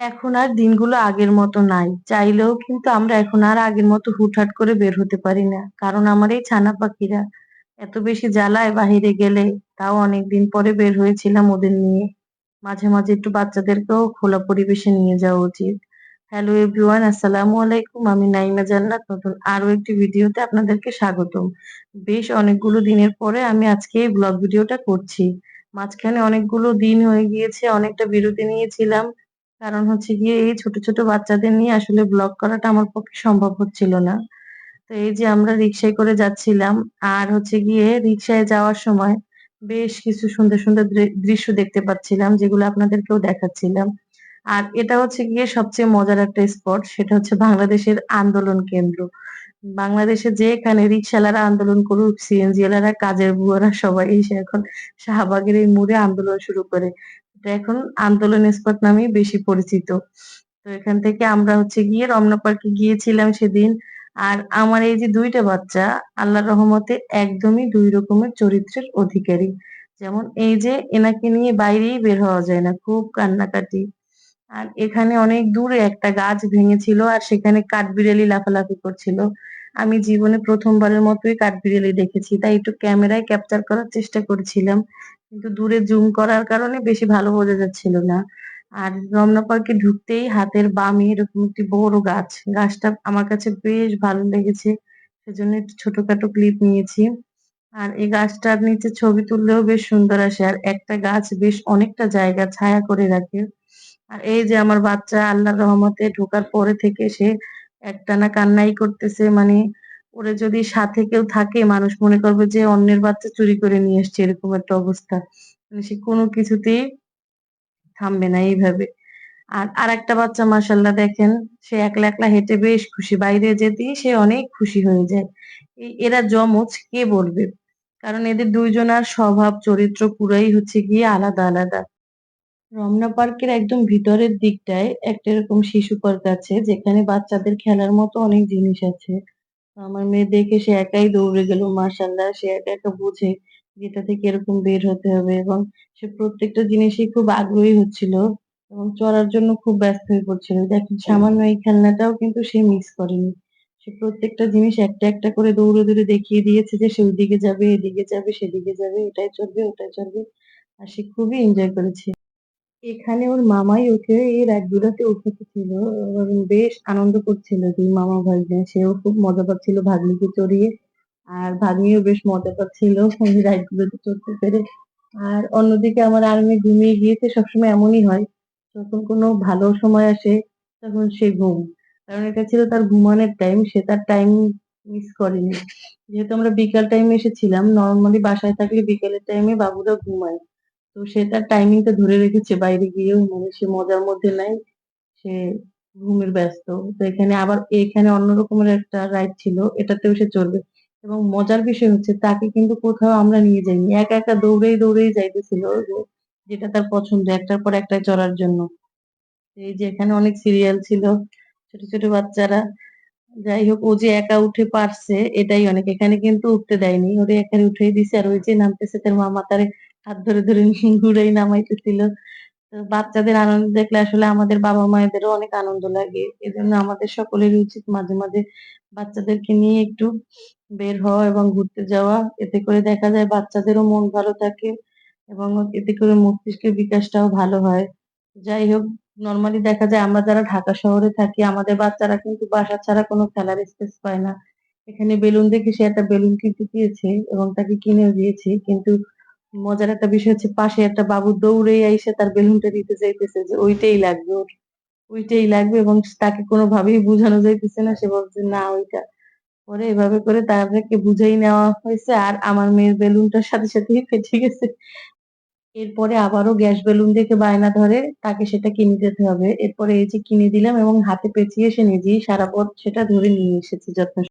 এখন আর দিনগুলো আগের মতো নাই। চাইলেও কিন্তু আমরা এখন আর আগের মতো হুটহাট করে বের হতে পারি না। কারণ আমার এই ছানা পাখিরা এত বেশি জ্বালায় বাহিরে গেলে, তাও অনেকদিন পরে বের হয়েছিলাম ওদের নিয়ে। মাঝে, মাঝে একটু বাচ্চাদেরকেও খোলা পরিবেশে নিয়ে যাওয়া উচিত। হ্যালো এভরিওয়ান আসসালামু আলাইকুম। আমি নাইমা জান্নাত নতুন আরও একটি ভিডিওতে আপনাদেরকে স্বাগতম। বেশ অনেকগুলো দিনের পরে আমি আজকে এই ব্লগ ভিডিওটা করছি। মাঝখানে অনেকগুলো দিন হয়ে গিয়েছে, অনেকটা বিরতি নিয়েছিলাম। কারণ হচ্ছে গিয়ে এই ছোট, ছোট বাচ্চাদের নিয়ে আসলে ব্লগ করাটা আমার পক্ষে সম্ভব হচ্ছিল না। তো এই যে আমরা রিক্সায় করে যাচ্ছিলাম আর হচ্ছে গিয়ে রিক্সায় যাওয়ার সময় বেশ কিছু সুন্দর, সুন্দর দৃশ্য দেখতে পাচ্ছিলাম যেগুলো আপনাদেরকেও দেখাচ্ছিলাম। আর এটা হচ্ছে গিয়ে সবচেয়ে মজার একটা স্পট সেটা হচ্ছে বাংলাদেশের আন্দোলন কেন্দ্র। বাংলাদেশে যেখানে রিক্শাওয়ালারা আন্দোলন করুক, সিএনজিওয়ালারা, কাজের বুয়ারা সবাই এসে এখন শাহবাগের এই মোড়ে আন্দোলন শুরু করে। এটা এখন আন্দোলন স্পট নামেই বেশি পরিচিত। তো এখান থেকে আমরা হচ্ছে গিয়ে রমনা পার্কে গিয়েছিলাম সেদিন। আর আমার এই যে দুইটা বাচ্চা, আল্লাহর রহমতে একদমই দুই রকমের চরিত্রের অধিকারী। যেমন এই যে এনাকে নিয়ে বাইরেই বের হওয়া যায় না। খুব কান্নাকাটি। আর এখানে অনেক দূরে একটা গাছ ভেঙেছিল আর সেখানে কাঠবিড়ালি লাফালাফি করছিল। আমি জীবনে প্রথমবারের মতোই কাঠবিড়ালি দেখেছি। তাই একটু ক্যামেরায় ক্যাপচার করার চেষ্টা করেছিলাম। কিন্তু দূরে জুম করার কারণে বেশি ভালো বোঝা যাচ্ছিল না। আর রমনা পার্কে ঢুকতেই হাতের বামে এরকম একটি বড় গাছ। গাছটা আমার কাছে বেশ ভালো লেগেছে। সেজন্য একটু ছোটখাটো ক্লিপ নিয়েছি। আর এই গাছটার নিচে ছবি তুললেও বেশ সুন্দর আসে। আর একটা গাছ বেশ অনেকটা জায়গা ছায়া করে রাখে। আর এই যে আমার বাচ্চা আল্লাহর রহমতে ঢোকার পরে থেকে সে একটানা কান্নাই করতেছে। মানে ওরে যদি সাথে কেউ থাকে মানুষ মনে করবে যে অন্যের বাচ্চা চুরি করে নিয়ে এসছে এরকম একটা অবস্থা। মানে সে কোনো কিছুতেই থামবে না এইভাবে। আর আর একটা বাচ্চা মাশাআল্লাহ দেখেন সে একলা, একলা হেঁটে বেশ খুশি। বাইরে যেতেই সে অনেক খুশি হয়ে যায়। এরা যমজ কে বলবে? কারণ এদের দুইজনার স্বভাব চরিত্র পুরাই হচ্ছে গিয়ে আলাদা, আলাদা। রমনা পার্কের একদম ভিতরের দিকটায় একটা এরকম শিশু পার্ক আছে যেখানে বাচ্চাদের খেলার মতো অনেক জিনিস আছে। আমার মেয়ে দেখে সে একাই দৌড়ে গেল মাশাআল্লাহ সে একা, একা বোঝে যেটা থেকে এরকম বের হতে হবে এবং সে প্রত্যেকটা জিনিসেই খুব আগ্রহী হচ্ছিল এবং চড়ার জন্য খুব ব্যস্ত হয়ে পড়ছিল। দেখেন সামান্য এই খেলনাটাও কিন্তু সে মিস করেনি। সে প্রত্যেকটা জিনিস একটা, একটা করে দৌড়ে, দৌড়ে দেখিয়ে দিয়েছে যে সে ওইদিকে যাবে, এদিকে যাবে, সেদিকে যাবে, এটায় চলবে ওটাই চলবে আর সে খুবই এনজয় করেছে। এখানে ওর মামাই ওকে এই রাইডগুলোতে উঠাচ্ছিল এবং বেশ আনন্দ করছিল ২ মামা ভাগ্নে। সেও খুব মজা পাচ্ছিল ভাগ্নিকে চড়িয়ে। আর ভাগ্নিও বেশ মজা পাচ্ছিল রাইডগুলোতে চড়তে পেরে। আর অন্যদিকে আমার আর্মি ঘুমিয়ে গিয়েছে সবসময় এমনই হয়। যখন কোনো ভালো সময় আসে তখন সে ঘুম। কারণ এটা ছিল তার ঘুমানোর টাইম। সে তার টাইম মিস করেনি। যেহেতু আমরা বিকাল টাইমে এসেছিলাম, নর্মালি বাসায় থাকলে বিকালের টাইমে বাবুরা ঘুমায়। তো সে তার টাইমিংটা ধরে রেখেছে বাইরে গিয়েও মানে সে মজার মধ্যে নাই। সে ঘুমের ব্যস্ত। তো এখানে আবার এখানে অন্য রকমের একটা রাইড ছিল। এটাতেও সে চলবে এবং মজার বিষয় হচ্ছে তাকে কিন্তু কোথাও আমরা নিয়ে যাইনি। একা, একা দৌড়েই, দৌড়েই যাইতেছিল যেটা তার পছন্দ একটার পর একটায় চড়ার জন্য। এই যে এখানে অনেক সিরিয়াল ছিল। ছোট, ছোট বাচ্চারা। যাই হোক ও যে একা উঠে পারছে এটাই অনেক। এখানে কিন্তু উঠতে দেয়নি। ওরে এখানে উঠেই দিছে আর ওই যে নামতেছে তার মামা তারে হাত ধরে, ধরে ঘুরাই নামাইতেছিল। তো বাচ্চাদের আনন্দ দেখলে আসলে আমাদের বাবা-মায়েদেরও অনেক আনন্দ লাগে। এজন্য আমাদের সকলেরই উচিত মাঝে, মাঝে বাচ্চাদেরকে নিয়ে একটু বের হওয়া এবং ঘুরতে যাওয়া। এতে করে দেখা যায় বাচ্চাদেরও মন ভালো থাকে এবং এতে করে মস্তিষ্কের বিকাশটাও ভালো হয়। যাই হোক নর্মালি দেখা যায় আমরা যারা ঢাকা শহরে থাকি আমাদের বাচ্চারা কিন্তু বাসা ছাড়া কোনো খেলার স্পেস পায় না। এখানে বেলুন দেখে সে একটা বেলুন কিনতে চেয়েছে এবং তাকে কিনেও দিয়েছি। কিন্তু মজার একটা বিষয় হচ্ছে পাশে একটা বাবু দৌড়ে আইসা তার বেলুনটা দিতে চাইতেছে যে ওইটাই লাগবে ওর। ওইটাই লাগবে এবং তাকে কোনোভাবেই বুঝানো যাইতেছে না। সে বলছে না ওইটা। পরে এভাবে করে তাদেরকে বুঝাই নেওয়া হয়েছে আর আমার মেয়ের বেলুনটার সাথে, সাথেই ফেটে গেছে। এরপরে আবারও গ্যাস বেলুন দেখে বায়না ধরে তাকে সেটা কিনে দিতে হবে। এরপরে এই যে কিনে দিলাম এবং হাতে পেঁচিয়ে সে নিজেই সারা পথ সেটা ধরে নিয়ে এসেছে যত্ন